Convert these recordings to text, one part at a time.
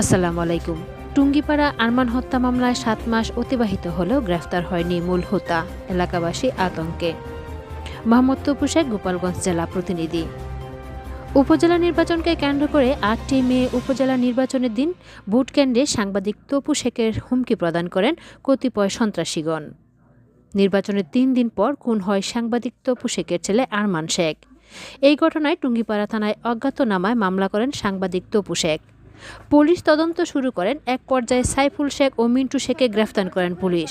আসসালামু আলাইকুম। টুঙ্গিপাড়া আরমান হত্যা মামলায় সাত মাস অতিবাহিত হলেও গ্রেফতার হয়নি মূল হোতা, এলাকাবাসী আতঙ্কে। মোহাম্মদ তপু শেখ, গোপালগঞ্জ জেলা প্রতিনিধি। উপজেলা নির্বাচনকে কেন্দ্র করে আটটি মে উপজেলা নির্বাচনের দিন ভোট কেন্দ্রে সাংবাদিক তপু শেখের হুমকি প্রদান করেন কতিপয় সন্ত্রাসীগণ। নির্বাচনের তিন দিন পর খুন হয় সাংবাদিক তপু শেখের ছেলে আরমান শেখ। এই ঘটনায় টুঙ্গিপাড়া থানায় অজ্ঞাতনামায় মামলা করেন সাংবাদিক তপু শেখ। পুলিশ তদন্ত শুরু করেন এক পর্যায়ে সাইফুল শেখ ও মিন্টু শেখকে গ্রেফতার করেন পুলিশ।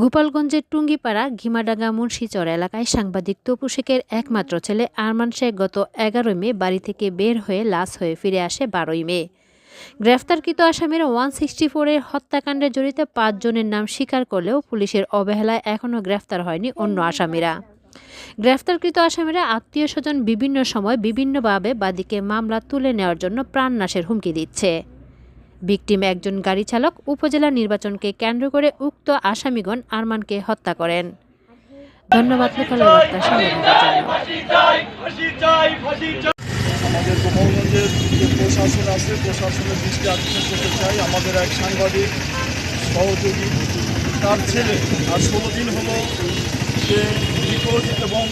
গোপালগঞ্জের টুঙ্গিপাড়া, ঘিমাডাঙ্গা, মুন্সিচর এলাকায় সাংবাদিক তপু শেখের একমাত্র ছেলে আরমান শেখ গত এগারোই মে বাড়ি থেকে বের হয়ে লাশ হয়ে ফিরে আসে বারোই মে। গ্রেফতারকৃত আসামিরা ওয়ান সিক্সটি ফোরের হত্যাকাণ্ডে জড়িত পাঁচজনের নাম স্বীকার করলেও পুলিশের অবহেলায় এখনও গ্রেফতার হয়নি অন্য আসামিরা। গ্রেফতারকৃত আসামিরা আত্মীয় স্বজন বিভিন্ন সময় বিভিন্নভাবে বাদীকে মামলা তুলে নেওয়ার জন্য প্রাণনাশের হুমকি দিচ্ছে। ভিকটিম একজন গাড়ি চালক, উপজেলা নির্বাচনকে কেন্দ্র করে উক্ত আসামিগণ আরমানকে হত্যা করেন। ধন্যবাদ আমাদের গোপালগঞ্জের যে প্রশাসন আছে, প্রশাসনের দৃষ্টি আকর্ষণ করতে চাই। আমাদের এক সাংবাদিক, সহযোগী, তার ছেলে আর ষোলো দিন হলো সে নিখোঁজ এবং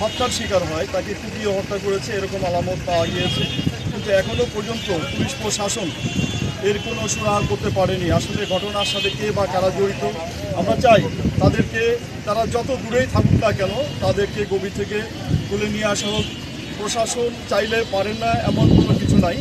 হত্যার শিকার হয়, তাকে কুপিয়ে হত্যা করেছে, এরকম আলামত পাওয়া গিয়েছে। কিন্তু এখনও পর্যন্ত পুলিশ প্রশাসন এর কোনো সুরাহা করতে পারেনি। আসলে ঘটনার সাথে কে বা কারা জড়িত, আমরা চাই তাদেরকে, তারা যত দূরেই থাকুক না কেন, তাদেরকে গভীর থেকে তুলে নিয়ে আসা হোক। প্রশাসন চাইলে পারেন না, এমন কোনো কিছু নাই।